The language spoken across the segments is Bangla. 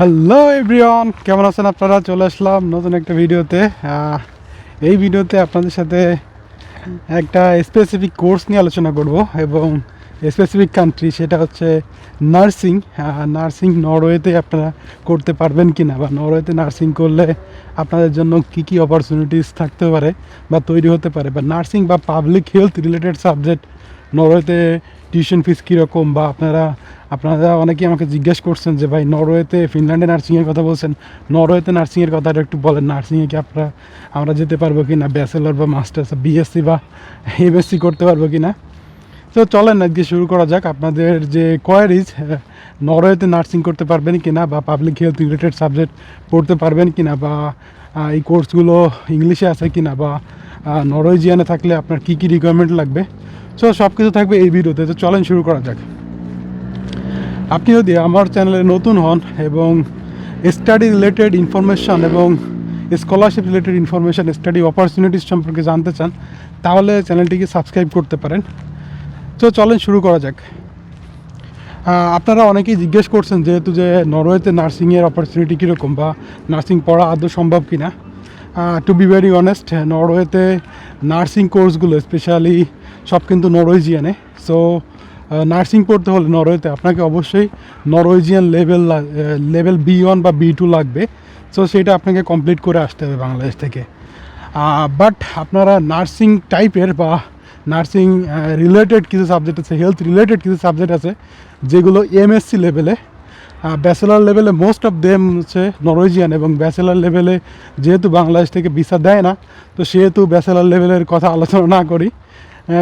হ্যালো এভরিওয়ান কেমন আছেন আপনারা? চলে আসলাম নতুন একটা ভিডিওতে। এই ভিডিওতে আপনাদের সাথে একটা স্পেসিফিক কোর্স নিয়ে আলোচনা করব এবং স্পেসিফিক কান্ট্রি সেটা হচ্ছে নার্সিং নার্সিং নরওয়েতে আপনারা করতে পারবেন কি না বা নরওয়েতে নার্সিং করলে আপনাদের জন্য কি কি অপরচুনিটিস থাকতে পারে বা তৈরি হতে পারে বা নার্সিং বা পাবলিক হেলথ রিলেটেড সাবজেক্ট নরওয়েতে টিউশন ফিস কীরকম বা আপনারা আপনারা অনেকেই আমাকে জিজ্ঞেস করছেন যে ভাই নরওয়েতে ফিনল্যান্ডে নার্সিংয়ের কথা বলছেন, নরওয়েতে নার্সিংয়ের কথাটা একটু বলেন নার্সিংয়ে কি আপনারা, আমরা যেতে পারব কি না ব্যাচেলর বা মাস্টার্স বিএসসি বা এমএসসি করতে পারব কি না তো চলেন আজকে শুরু করা যাক। আপনাদের যে কোয়ারিজ নরওয়েতে নার্সিং করতে পারবেন কি না বা পাবলিক হেলথ রিলেটেড সাবজেক্ট পড়তে পারবেন কি না বা এই কোর্সগুলো ইংলিশে আছে কি না বা নরওয়েজিয়ানে থাকলে আপনার কী কী রিকোয়ারমেন্ট লাগবে। সো সব কিছু থাকবে এই ভিডিওতে। তো চলেন শুরু করা যাক। আপনি যদি আমার চ্যানেলে নতুন হন এবং স্টাডি রিলেটেড ইনফরমেশান এবং scholarship related information study opportunities সম্পর্কে জানতে চান, তাহলে চ্যানেলটিকে সাবস্ক্রাইব করতে পারেন। তো চলেন শুরু করা যাক। আপনারা অনেকেই জিজ্ঞেস করছেন যেহেতু যে নরওয়েতে নার্সিংয়ের অপরচুনিটি কীরকম বা নার্সিং পড়া আদৌ সম্ভব কি না টু বি ভেরি অনেস্ট নরওয়েতে নার্সিং কোর্সগুলো স্পেশালি সব কিন্তু নরওয়েজিয়ানে। সো নার্সিং পড়তে হলে নরওয়েতে আপনাকে অবশ্যই Norwegian level level B one বা বি টু লাগবে। সো সেটা আপনাকে কমপ্লিট করে আসতে হবে বাংলাদেশ থেকে। বাট আপনারা নার্সিং টাইপের বা নার্সিং রিলেটেড কিছু সাবজেক্ট আছে হেলথ রিলেটেড কিছু সাবজেক্ট আছে, যেগুলো এমএসসি লেভেলে ব্যাচেলার লেভেলে মোস্ট অফ দেম হচ্ছে নরওয়েজিয়ান এবং ব্যাচেলার লেভেলে যেহেতু বাংলাদেশ থেকে ভিসা দেয় না, তো সেহেতু ব্যাচেলার লেভেলের কথা আলোচনা না করি।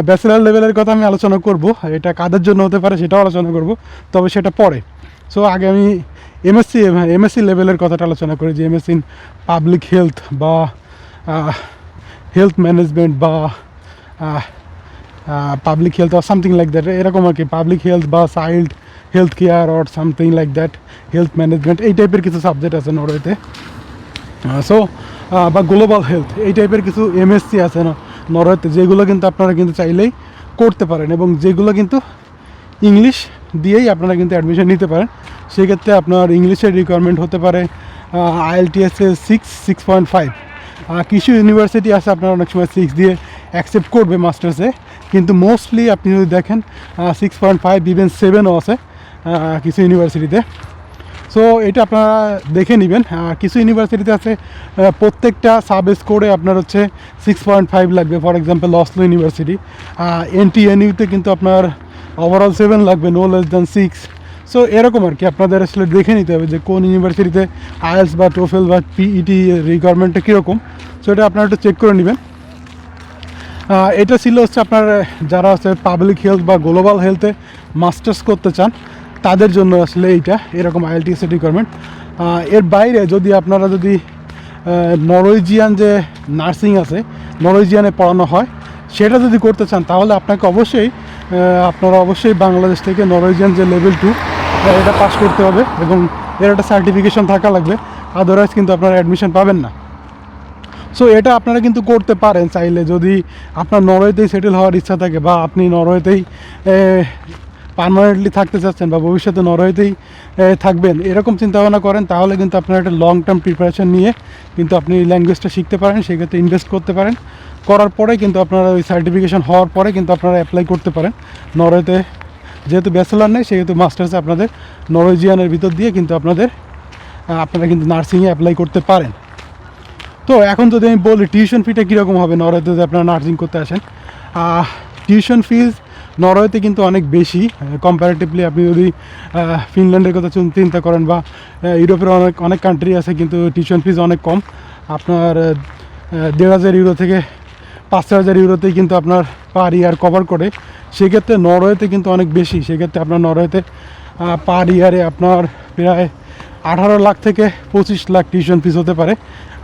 ব্যাচেলার লেভেলের কথা আমি আলোচনা করব, এটা কাদের জন্য হতে পারে সেটাও আলোচনা করব, তবে সেটা পরে। সো আগে আমি এমএসসি এমএসসি লেভেলের কথাটা আলোচনা করি, যে এমএসসি ইন পাবলিক হেলথ বা হেলথ ম্যানেজমেন্ট বা পাবলিক হেলথ আর সামথিং লাইক দ্যাট এরকম আর কি পাবলিক হেলথ বা child health care or something like that health management এই টাইপের কিছু সাবজেক্ট আছে নরওয়েতে সো বা গ্লোবাল হেলথ এই টাইপের কিছু এমএসসি আছে নরওয়েতে যেগুলো কিন্তু আপনারা কিন্তু চাইলেই করতে পারেন এবং যেগুলো কিন্তু ইংলিশ দিয়েই আপনারা কিন্তু অ্যাডমিশন নিতে পারেন। সেক্ষেত্রে আপনার ইংলিশের রিকোয়ারমেন্ট হতে পারে আইএলটিএসে সিক্স সিক্স পয়েন্ট ফাইভ কিছু ইউনিভার্সিটি আছে আপনারা অনেক সময় সিক্স দিয়ে অ্যাকসেপ্ট করবে মাস্টার্সে কিন্তু মোস্টলি আপনি যদি দেখেন সিক্স পয়েন্ট ফাইভ ইভেন সেভেনও আছে কিছু ইউনিভার্সিটিতে সো এটা আপনারা দেখে নেবেন কিছু ইউনিভার্সিটিতে আছে প্রত্যেকটা সাব স্কোরে আপনার হচ্ছে সিক্স পয়েন্ট ফাইভ লাগবে for example Oslo university N T N ইউতে কিন্তু আপনার ওভারঅল সেভেন লাগবে no less than six so এরকম আর কি, আপনাদের আসলে দেখে নিতে হবে যে কোন ইউনিভার্সিটিতে আইএলস বা টোফেল বা পিইটি রিকোয়ারমেন্টটা কীরকম। সো এটা আপনারা একটু চেক করে নেবেন। এটা ছিল হচ্ছে আপনার যারা হচ্ছে পাবলিক হেলথ বা গ্লোবাল হেলথে মাস্টার্স করতে চান, তাদের জন্য আসলে এইটা, এরকম আইএলটিএস রিকোয়ারমেন্ট এর বাইরে যদি আপনারা যদি নরওয়েজিয়ান যে নার্সিং আছে নরওয়েজিয়ানে পড়ানো হয়, সেটা যদি করতে চান, তাহলে আপনাকে অবশ্যই আপনারা অবশ্যই বাংলাদেশ থেকে নরওয়েজিয়ান যে লেভেল টু এটা পাস করতে হবে এবং এর একটা সার্টিফিকেশন থাকা লাগবে আদারওয়াইজ কিন্তু আপনারা অ্যাডমিশন পাবেন না। সো এটা আপনারা কিন্তু করতে পারেন চাইলে। যদি আপনার নরওয়েতেই সেটেল হওয়ার ইচ্ছা থাকে বা আপনি নরওয়েতেই পারমানেন্টলি থাকতে চাচ্ছেন বা ভবিষ্যতে নরওয়েতেই থাকবেন, এরকম চিন্তাভাবনা করেন, তাহলে কিন্তু আপনার একটা লং টার্ম প্রিপারেশন নিয়ে কিন্তু আপনি ল্যাঙ্গুয়েজটা শিখতে পারেন, সেক্ষেত্রে ইনভেস্ট করতে পারেন। করার পরে কিন্তু আপনারা ওই সার্টিফিকেশন হওয়ার পরে কিন্তু আপনারা অ্যাপ্লাই করতে পারেন। নরওয়েতে যেহেতু ব্যাচেলার নেই, সেহেতু মাস্টার্সে আপনাদের নরওয়েজিয়ানের ভিতর দিয়ে কিন্তু আপনাদের, আপনারা কিন্তু নার্সিংয়ে অ্যাপ্লাই করতে পারেন। তো এখন যদি আমি বলি টিউশন ফিটা কীরকম হবে? নরওয়েতে যদি আপনারা নার্সিং করতে আসেন টিউশন ফিজ নরওয়েতে কিন্তু অনেক বেশি। কম্পারেটিভলি আপনি যদি ফিনল্যান্ডের কথা চিন- চিন্তা করেন বা ইউরোপের অনেক অনেক কান্ট্রি আছে কিন্তু টিউশন ফিজ অনেক কম। আপনার দেড় হাজার ইউরো থেকে পাঁচ হাজার ইউরোতেই কিন্তু আপনার পার ইয়ার কভার করে। সেক্ষেত্রে নরওয়েতে কিন্তু অনেক বেশি। সেক্ষেত্রে আপনার নরওয়েতে পার ইয়ারে আপনার প্রায় আঠারো লাখ থেকে পঁচিশ লাখ টিউশন ফিস হতে পারে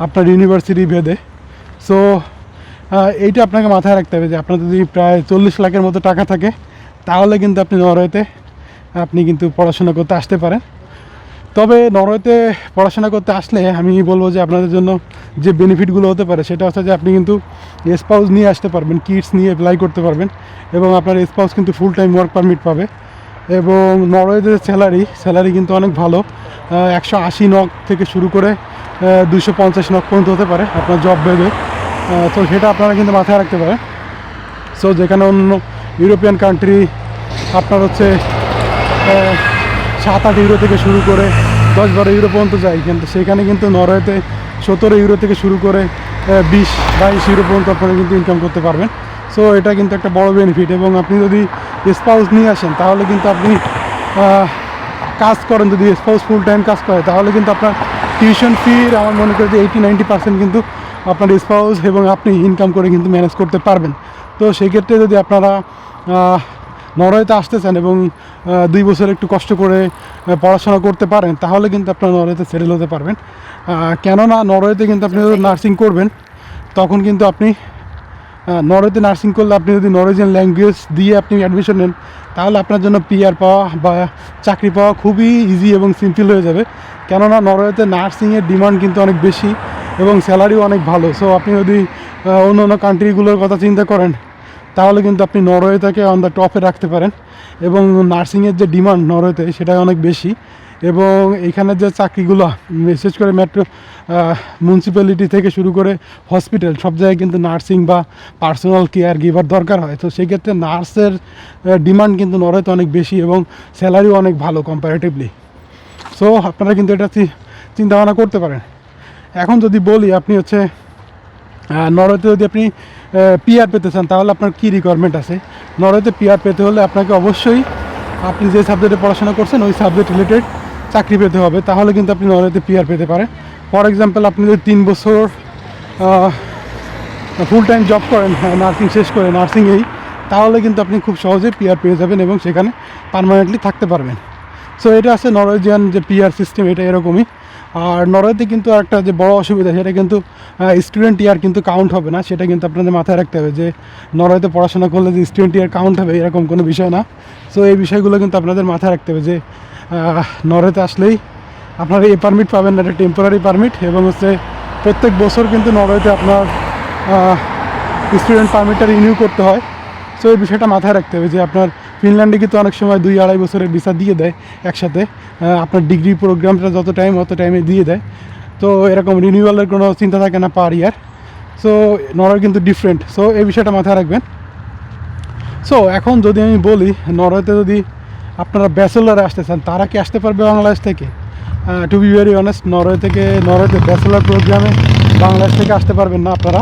আপনার ইউনিভার্সিটি ভেদে সো এইটা আপনাকে মাথায় রাখতে হবে যে আপনার যদি প্রায় চল্লিশ লাখের মতো টাকা থাকে, তাহলে কিন্তু আপনি নরওয়েতে আপনি কিন্তু পড়াশোনা করতে আসতে পারেন। তবে নরওয়েতে পড়াশোনা করতে আসলে আমি বলব যে আপনাদের জন্য যে বেনিফিটগুলো হতে পারে, সেটা হচ্ছে যে আপনি কিন্তু স্পাউস নিয়ে আসতে পারবেন কিডস নিয়ে অ্যাপ্লাই করতে পারবেন এবং আপনার স্পাউস কিন্তু ফুল টাইম ওয়ার্ক পারমিট পাবে। এবং নরওয়েতে স্যালারি স্যালারি কিন্তু অনেক ভালো। একশো আশি নক থেকে শুরু করে দুশো পঞ্চাশ নক পর্যন্ত হতে পারে আপনার জব বেবে তো সেটা আপনারা কিন্তু মাথায় রাখতে পারেন। সো যেখানে অন্য ইউরোপিয়ান কান্ট্রি আপনার হচ্ছে সাত আট ইউরো থেকে শুরু করে, দশ বারো ইউরো পর্যন্ত যায়। কিন্তু সেখানে কিন্তু নরওয়েতে সতেরো ইউরো থেকে শুরু করে বিশ বাইশ ইউরো পর্যন্ত আপনারা কিন্তু ইনকাম করতে পারবেন। সো এটা কিন্তু একটা বড় বেনিফিট এবং আপনি যদি স্পাউস নিয়ে আসেন তাহলে কিন্তু আপনি কাজ করেন যদি স্পাউস ফুল টাইম কাজ করে তাহলে কিন্তু আপনার টিউশন ফির আমার মনে করি যে এইটি নাইনটি পার্সেন্ট কিন্তু আপনার স্পাউস এবং আপনি ইনকাম করে কিন্তু ম্যানেজ করতে পারবেন। তো সেক্ষেত্রে যদি আপনারা নরওয়েতে আসতে চান এবং দুই বছর একটু কষ্ট করে পড়াশোনা করতে পারেন তাহলে কিন্তু আপনারা নরওয়েতে সেটেল হতে পারবেন। কেননা নরওয়েতে কিন্তু আপনি নার্সিং করবেন তখন কিন্তু আপনি নরওয়েতে নার্সিং করলে আপনি যদি নরওয়েজিয়ান ল্যাঙ্গুয়েজ দিয়ে আপনি অ্যাডমিশন নেন, তাহলে আপনার জন্য পিআর পাওয়া বা চাকরি পাওয়া খুবই ইজি এবং সিম্পল হয়ে যাবে। কেননা নরওয়েতে নার্সিংয়ের ডিমান্ড কিন্তু অনেক বেশি এবং স্যালারিও অনেক ভালো। সো আপনি যদি অন্য অন্য কান্ট্রিগুলোর কথা চিন্তা করেন, তাহলে কিন্তু আপনি নরওয়েটাকে অন দ্য টপে রাখতে পারেন। এবং নার্সিংয়ের যে ডিমান্ড নরওয়েতে সেটা অনেক বেশি। এবং এখানের যে চাকরিগুলো বিশেষ করে মেট্রো মিউনিসিপ্যালিটি থেকে শুরু করে হসপিটাল সব জায়গায় কিন্তু নার্সিং বা পার্সোনাল কেয়ার গিভার দরকার হয়। তো সেক্ষেত্রে নার্সের ডিমান্ড কিন্তু নরওয়েতে অনেক বেশি এবং স্যালারিও অনেক ভালো কম্পারেটিভলি সো আপনারা কিন্তু এটা চি- চিন্তা ভাবনা করতে পারেন। এখন যদি বলি আপনি হচ্ছে আহ, নরওয়েতে যদি আপনি পিআর পেতে চান তাহলে আপনার কী রিকোয়ারমেন্ট আছে? নরওয়েতে পিআর পেতে হলে আপনাকে অবশ্যই আপনি যে সাবজেক্টে পড়াশোনা করছেন ওই সাবজেক্ট রিলেটেড চাকরি পেতে হবে, তাহলে কিন্তু আপনি নরওয়েতে পিআর পেতে পারেন। ফর এক্সাম্পল আপনি যদি তিন বছর ফুল টাইম জব করেন নার্সিং শেষ করে নার্সিংয়েই তাহলে কিন্তু আপনি খুব সহজে পিআর পেয়ে যাবেন এবং সেখানে পারমানেন্টলি থাকতে পারবেন। সো এটা আছে নরওয়েজিয়ান যে পিআর সিস্টেম এটা এরকমই। আর নরওয়েতে কিন্তু একটা যে বড় অসুবিধা, সেটা কিন্তু স্টুডেন্ট ইয়ার কিন্তু কাউন্ট হবে না, সেটা কিন্তু আপনাদের মাথায় রাখতে হবে যে নরওয়েতে পড়াশোনা করলে যে স্টুডেন্ট ইয়ার কাউন্ট হবে, এরকম কোনো বিষয় না। সো এই বিষয়গুলো কিন্তু আপনাদের মাথায় রাখতে হবে যে নরওয়েতে আসলেই আপনারা এই পারমিট পাবেন এটা টেম্পোরারি পারমিট এবং হচ্ছে প্রত্যেক বছর কিন্তু নরওয়েতে আপনার স্টুডেন্ট পারমিটটা রিনিউ করতে হয়। সো এই বিষয়টা মাথায় রাখতে হবে যে আপনার ফিনল্যান্ডে কিন্তু অনেক সময় দুই আড়াই বছরের ভিসা দিয়ে দেয় একসাথে। আপনার ডিগ্রি প্রোগ্রামটা যত টাইম অত টাইমে দিয়ে দেয়। তো এরকম রিনিউয়ালের কোনো চিন্তা থাকে না পার ইয়ার সো নরওয়ে কিন্তু ডিফারেন্ট সো এই বিষয়টা মাথায় রাখবেন। সো এখন যদি আমি বলি নরওয়েতে যদি আপনারা ব্যাচেলারে আসতে চান তারা কি আসতে পারবে বাংলাদেশ থেকে? To be very honest Norway থেকে, নরওয়েতে ব্যাচেলার প্রোগ্রামে বাংলাদেশ থেকে আসতে পারবেন না আপনারা।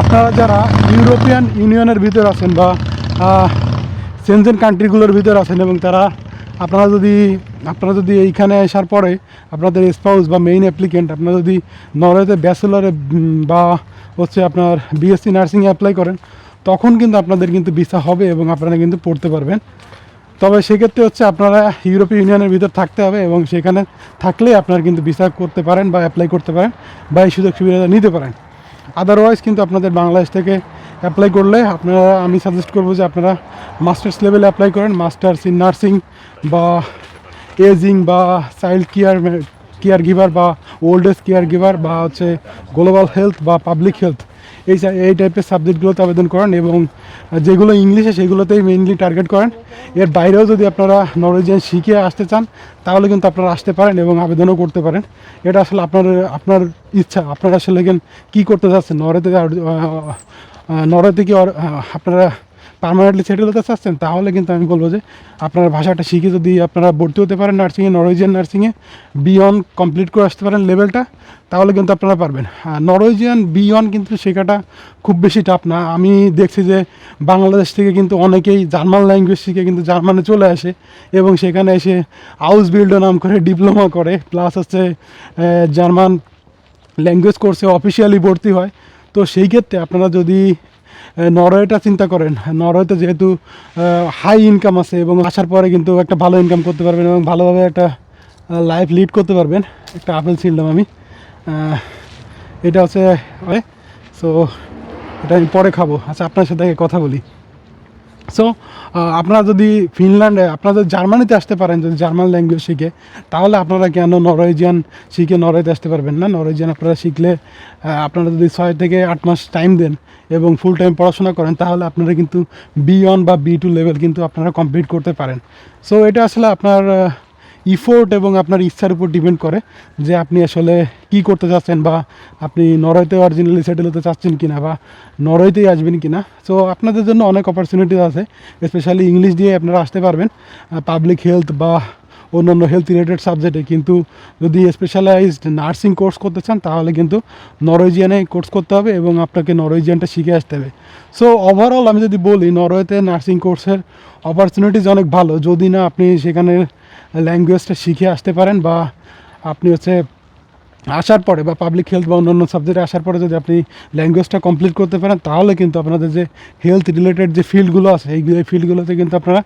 আপনারা যারা ইউরোপিয়ান ইউনিয়নের ভিতর আছেন বা সেনজেন কান্ট্রিগুলোর ভিতর আছেন এবং তারা, আপনারা যদি আপনারা যদি এইখানে আসার পরে আপনাদের স্পাউস বা মেইন অ্যাপ্লিকেন্ট আপনারা যদি নরওয়েতে ব্যাচেলারে বা হচ্ছে আপনার বিএসসি নার্সিংয়ে অ্যাপ্লাই করেন, তখন কিন্তু আপনাদের কিন্তু ভিসা হবে এবং আপনারা কিন্তু পড়তে পারবেন। তবে সেক্ষেত্রে হচ্ছে আপনারা ইউরোপীয় ইউনিয়নের ভিতর থাকতে হবে এবং সেখানে থাকলে আপনারা কিন্তু ভিসা করতে পারেন বা অ্যাপ্লাই করতে পারেন বা এই সুযোগ সুবিধা নিতে পারেন। আদারওয়াইজ কিন্তু আপনাদের বাংলাদেশ থেকে অ্যাপ্লাই করলে আপনারা, আমি সাজেস্ট করব যে আপনারা মাস্টার্স লেভেলে অ্যাপ্লাই করেন মাস্টার্স ইন নার্সিং বা এজিং বা চাইল্ড কেয়ার কেয়ার গিভার বা ওল্ড এজ কেয়ার গিভার বা হচ্ছে গ্লোবাল হেলথ বা পাবলিক হেলথ এই এই টাইপের সাবজেক্টগুলোতে আবেদন করেন এবং যেগুলো ইংলিশে সেগুলোতেই মেইনলি টার্গেট করেন। এর বাইরেও যদি আপনারা নরওয়েজিয়ান শিখে আসতে চান, তাহলে কিন্তু আপনারা আসতে পারেন এবং আবেদনও করতে পারেন। এটা আসলে আপনার আপনার ইচ্ছা, আপনারা আসলে কি করতে চাচ্ছেন? নরওয়েতে নরেতে কি আপনারা পার্মানেন্টলি সেটেল হতে চাচ্ছেন, তাহলে কিন্তু আমি বলব যে আপনার ভাষাটা শিখে যদি আপনারা ভর্তি হতে পারেন নার্সিংয়ে নরওয়েজিয়ান নার্সিংয়ে বিয়ন কমপ্লিট করে আসতে পারেন লেভেলটা তাহলে কিন্তু আপনারা পারবেন। আর নরওয়েজিয়ান বিয়ন কিন্তু শেখাটা খুব বেশি টাফ না। আমি দেখছি যে বাংলাদেশ থেকে কিন্তু অনেকেই জার্মান ল্যাঙ্গুয়েজ শিখে কিন্তু জার্মানে চলে আসে এবং সেখানে এসে হাউস বিল্ডার নাম করে ডিপ্লোমা করে প্লাস হচ্ছে জার্মান ল্যাঙ্গুয়েজ কোর্সে অফিসিয়ালি ভর্তি হয়। তো সেই ক্ষেত্রে আপনারা যদি নরওয়েটা চিন্তা করেন। নরওয়েতে যেহেতু হাই ইনকাম আছে এবং আসার পরে কিন্তু একটা ভালো ইনকাম করতে পারবেন এবং ভালোভাবে একটা লাইফ লিড করতে পারবেন। একটা আপেল ছিলাম আমি। এটা হচ্ছে সো এটা আমি পরে খাব। আচ্ছা আপনার সাথে কথা বলি। সো আপনারা যদি ফিনল্যান্ডে, আপনারা যদি জার্মানিতে আসতে পারেন, যদি জার্মান ল্যাঙ্গুয়েজ শিখে, তাহলে আপনারা কেন নরওয়েজিয়ান শিখে নরওয়েতে আসতে পারবেন না? নরওয়েজিয়ান আপনারা শিখলে আপনারা যদি ছয় থেকে আট মাস টাইম দেন এবং ফুল টাইম পড়াশোনা করেন, তাহলে আপনারা কিন্তু বি ওয়ান বা বি টু লেভেল কিন্তু আপনারা কমপ্লিট করতে পারেন। সো এটা আসলে আপনার ইফোর্ট এবং আপনার ইচ্ছার উপর ডিপেন্ড করে যে আপনি আসলে কি করতে চাচ্ছেন বা আপনি নরওয়েতে অরিজিনালি সেটেল হতে চাচ্ছেন কিনা বা নরওয়েতেই আসবেন কিনা। সো আপনাদের জন্য অনেক অপরচুনিটিস আছে স্পেশালি ইংলিশ দিয়ে আপনারা আসতে পারবেন পাবলিক হেলথ বা অন্যান্য হেলথ রিলেটেড সাবজেক্টে কিন্তু যদি স্পেশালাইজড নার্সিং কোর্স করতে চান, তাহলে কিন্তু নরওয়েজিয়ানে কোর্স করতে হবে এবং আপনাকে নরওয়েজিয়ানটা শিখে আসতে হবে। সো ওভারঅল আমি যদি বলি, নরওয়েতে নার্সিং কোর্সের অপরচুনিটিস অনেক ভালো। যদি না আপনি সেখানে ল্যাঙ্গুয়েজটা শিখে আসতে পারেন বা আপনি হচ্ছে আসার পরে বা পাবলিক হেলথ বা অন্যান্য সাবজেক্টে আসার পরে যদি আপনি ল্যাঙ্গুয়েজটা কমপ্লিট করতে পারেন, তাহলে কিন্তু আপনাদের যে হেলথ রিলেটেড যে ফিল্ডগুলো আছে, এই ফিল্ডগুলোতে কিন্তু আপনারা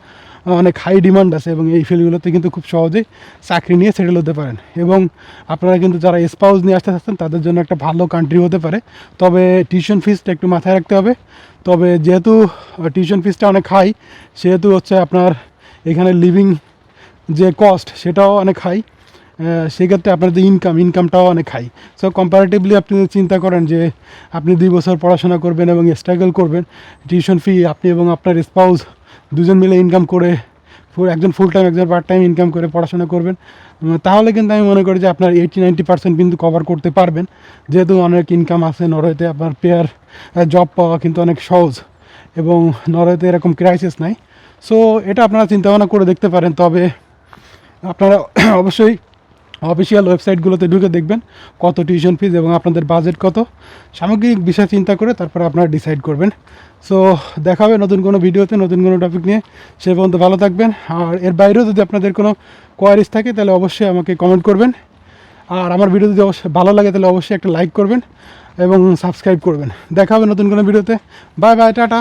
অনেক হাই ডিমান্ড আছে এবং এই ফিল্ডগুলোতে কিন্তু খুব সহজেই চাকরি নিয়ে সেটেল হতে পারেন। এবং আপনারা কিন্তু যারা স্পাউস নিয়ে আসতে চাচ্ছেন, তাদের জন্য একটা ভালো কান্ট্রি হতে পারে। তবে টিউশন ফিসটা একটু মাথায় রাখতে হবে। তবে যেহেতু টিউশন ফিসটা অনেক হাই সেহেতু হচ্ছে আপনার এখানে লিভিং যে কস্ট সেটাও অনেক হাই সেক্ষেত্রে আপনার যে ইনকাম ইনকামটাও অনেক হাই সো কম্পারেটিভলি আপনি চিন্তা করেন যে আপনি দুই বছর পড়াশোনা করবেন এবং স্ট্রাগল করবেন টিউশন ফি আপনি এবং আপনার স্পাউস দুজন মিলে ইনকাম করে একজন ফুল টাইম একজন পার্ট টাইম ইনকাম করে পড়াশোনা করবেন তাহলে কিন্তু আমি মনে করি যে আপনার এইটি নাইনটি পার্সেন্ট কিন্তু কভার করতে পারবেন। যেহেতু অনেক ইনকাম আছে, নরওয়েতে আপনার পেয়ার জব পাওয়া কিন্তু অনেক সহজ এবং নরওয়েতে এরকম ক্রাইসিস নাই। সো এটা আপনারা চিন্তা ভাবনা করে দেখতে পারেন, তবে আপনারা অবশ্যই অফিসিয়াল ওয়েবসাইটগুলোতে ঢুকে দেখবেন কত টিউশন ফিজ এবং আপনাদের বাজেট কত। সামগ্রিক বিষয় চিন্তা করে তারপরে আপনারা ডিসাইড করবেন। সো দেখা হবে নতুন কোনো ভিডিওতে নতুন কোনো টপিক নিয়ে। সে পর্যন্ত ভালো থাকবেন। আর এর বাইরেও যদি আপনাদের কোনো কোয়ারিজ থাকে, তাহলে অবশ্যই আমাকে কমেন্ট করবেন। আর আমার ভিডিও যদি অবশ্যই ভালো লাগে, তাহলে অবশ্যই একটা লাইক করবেন এবং সাবস্ক্রাইব করবেন। দেখা হবে নতুন কোনো ভিডিওতে বাই বাই টাটা।